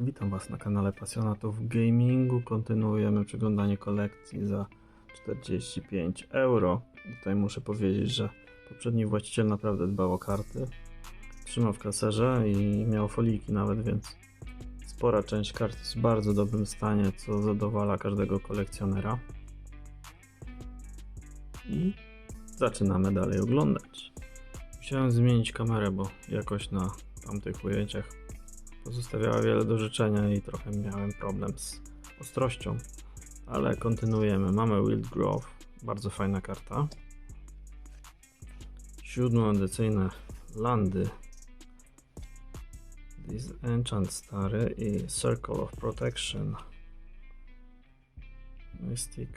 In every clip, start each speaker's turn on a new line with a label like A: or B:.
A: witam Was na kanale Pasjonatów Gamingu. Kontynuujemy przeglądanie kolekcji za 45 euro. Tutaj muszę powiedzieć, że poprzedni właściciel naprawdę dbał o karty. Trzymał w klaserze i miał foliki nawet, więc spora część kart jest w bardzo dobrym stanie, co zadowala każdego kolekcjonera. I zaczynamy dalej oglądać. Musiałem zmienić kamerę, bo jakoś na tamtych ujęciach pozostawiała wiele do życzenia i trochę miałem problem z ostrością. Ale kontynuujemy. Mamy Wild Grove, bardzo fajna karta. Siódme edycyjne landy. Disenchant stary i Circle of Protection. Mystic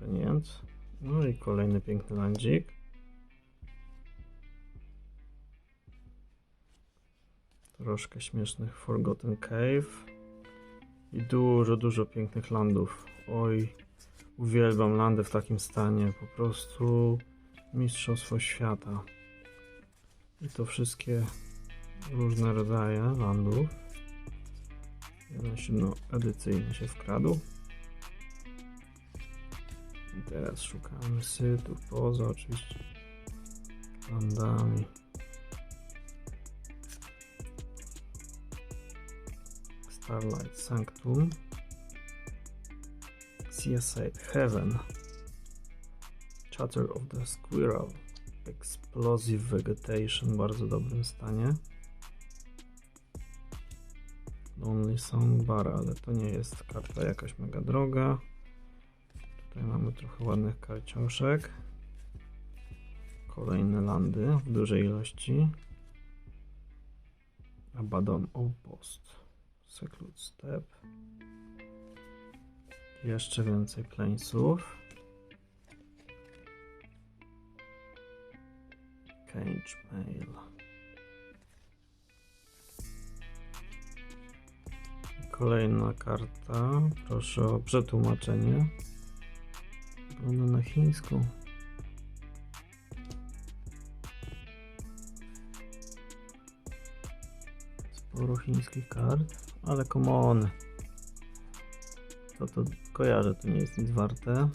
A: Penient. No i kolejny piękny landzik. Troszkę śmiesznych Forgotten Cave. I dużo, dużo pięknych landów. Oj, uwielbiam landy w takim stanie. Po prostu mistrzostwo świata. I to wszystkie różne rodzaje landów. Jeden silno edycyjny się wkradł. I teraz szukamy sytów poza oczywiście landami. Starlight Sanctum, Seaside Heaven, Chatter of the Squirrel, Explosive Vegetation bardzo dobrym stanie. Lonely Soundbar, ale to nie jest karta jakaś mega droga. Tutaj mamy trochę ładnych karcioszek. Kolejne landy w dużej ilości. Abaddon Outpost. Seclude Step. Jeszcze więcej planesów. Cage Mail. Kolejna karta. Proszę o przetłumaczenie. Wygląda na chińską. Sporo chińskich kart, ale komony. To to kojarzę, to nie jest nic warte.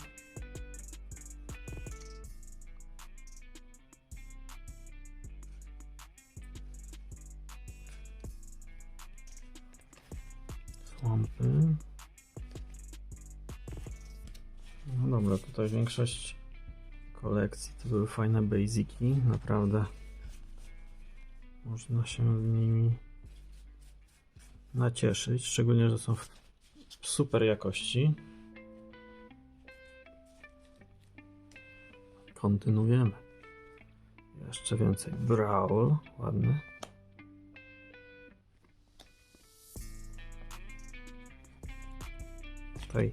A: Słampy. No dobra, tutaj większość kolekcji to były fajne basiki, naprawdę można się nimi nacieszyć, szczególnie, że są w super jakości. Kontynuujemy. Jeszcze więcej. Brawl, ładny. Tutaj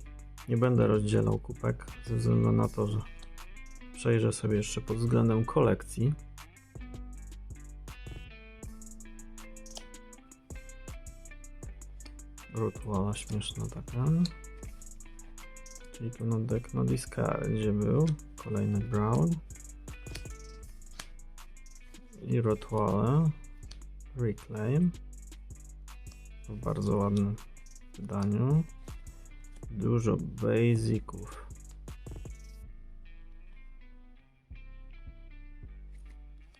A: nie będę rozdzielał kupek, ze względu na to, że przejrzę sobie jeszcze pod względem kolekcji. Rituala śmieszna taka. Czyli tu na deck na discardzie był. Kolejny Brown. I Rituale. Reclaim. W bardzo ładnym wydaniu. Dużo basiców.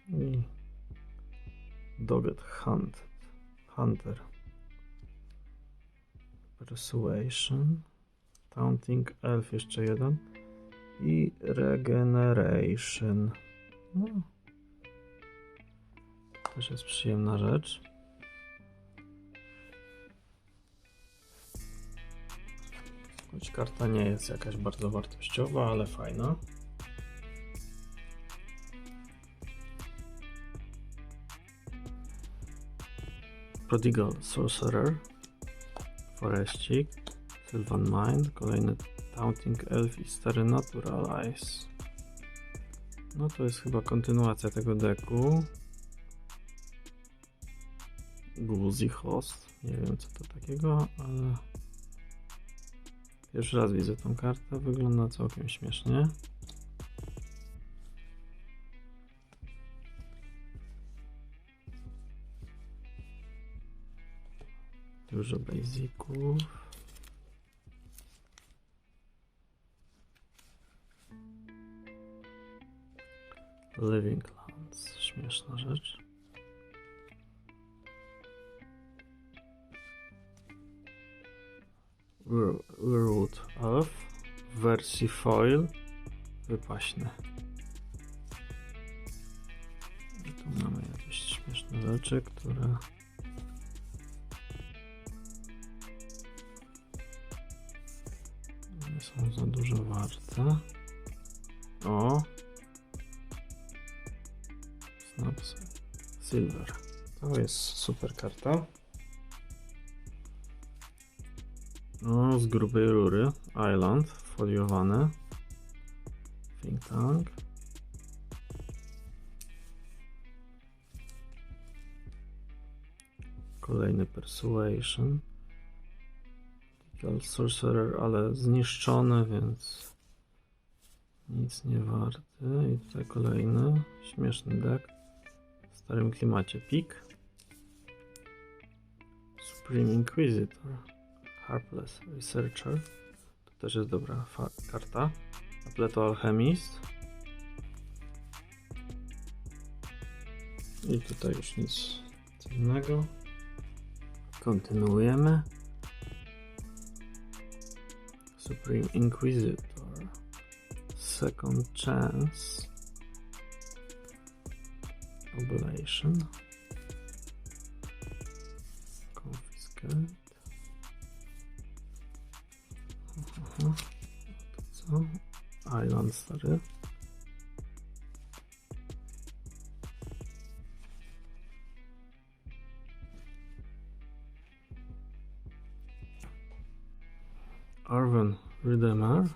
A: I Dogged Hunt. Hunter. Persuasion. Taunting Elf jeszcze jeden. I Regeneration. No. Też jest przyjemna rzecz. Choć karta nie jest jakaś bardzo wartościowa, ale fajna. Prodigal Sorcerer. Forestik, Sylvan Mind, kolejny Taunting Elf i stary Naturalize. No to jest chyba kontynuacja tego deku. Guzzi Host, nie wiem co to takiego, ale pierwszy raz widzę tą kartę, wygląda całkiem śmiesznie. Dużo basiców. Living Lands, śmieszna rzecz. Weir- Weirwood Elf w wersji foil wypaśny. I tu mamy jakieś śmieszne rzeczy, które jest super karta. No, z grubej rury. Island, foliowane. Think Tank. Kolejny Persuasion. Typical Sorcerer, ale zniszczony, więc nic nie warty. I tutaj kolejny śmieszny deck w starym klimacie. Pik. Supreme Inquisitor. Harpless Researcher. To też jest dobra karta. Apleto Alchemist. I tutaj już nic cennego. Kontynuujemy. Supreme Inquisitor. Second Chance. Oblation. Confiscate. Aha. To co? Island stary. Arwen Redeemer.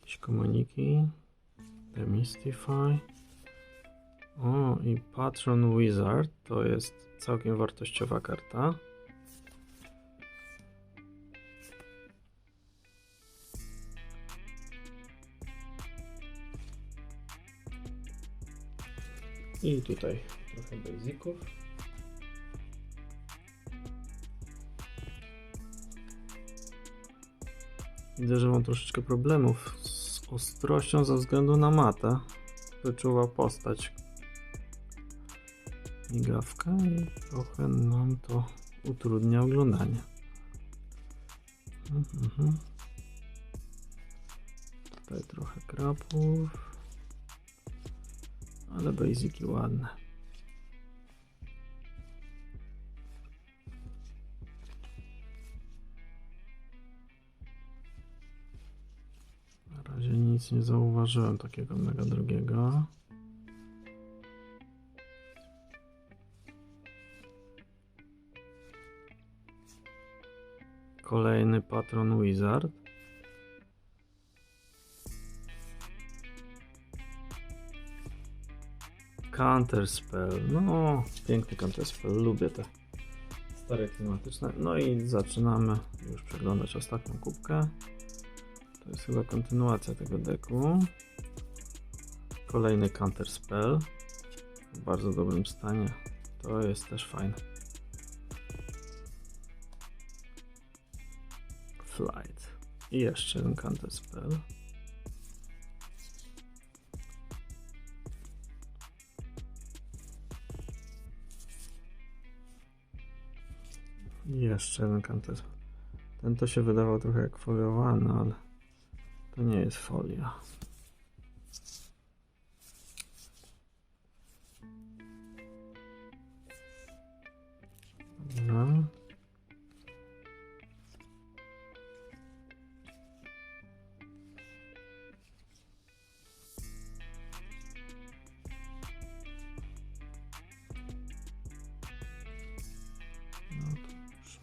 A: Jakieś komuniki. Demystify. O, i Patron Wizard to jest całkiem wartościowa karta. I tutaj trochę basiców. Widzę, że mam troszeczkę problemów z ostrością ze względu na matę. Wyczuwa postać. Migawka i trochę nam to utrudnia oglądanie. Mhm, mhm. Tutaj trochę krapów. Ale basiki ładne. Na razie nic nie zauważyłem takiego mega drogiego. Kolejny patron Wizard. Counter Spell. No, piękny Counter Spell. Lubię te stare klimatyczne. No i zaczynamy już przeglądać ostatnią kubkę. To jest chyba kontynuacja tego deku. Kolejny Counter Spell. W bardzo dobrym stanie. To jest też fajne. Flight. I jeszcze jeden Spell. Jeszcze jeden Spell. Ten to się wydawał trochę jak foliowany, ale to nie jest folia.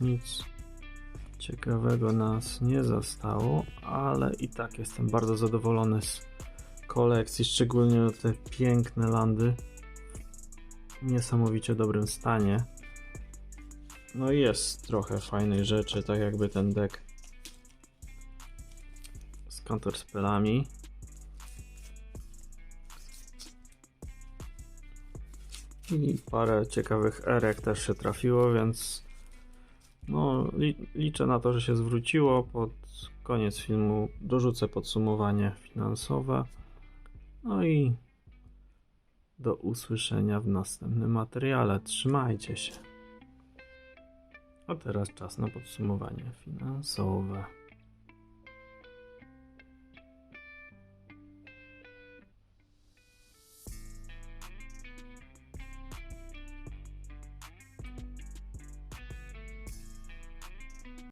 A: Nic ciekawego nas nie zastało, ale i tak jestem bardzo zadowolony z kolekcji, szczególnie te piękne landy w niesamowicie dobrym stanie. No i jest trochę fajnej rzeczy, tak jakby ten deck z counterspellami. I parę ciekawych erek też się trafiło, więc no, li, liczę na to, że się zwróciło. Pod koniec filmu dorzucę podsumowanie finansowe. No i do usłyszenia w następnym materiale. Trzymajcie się. A teraz czas na podsumowanie finansowe.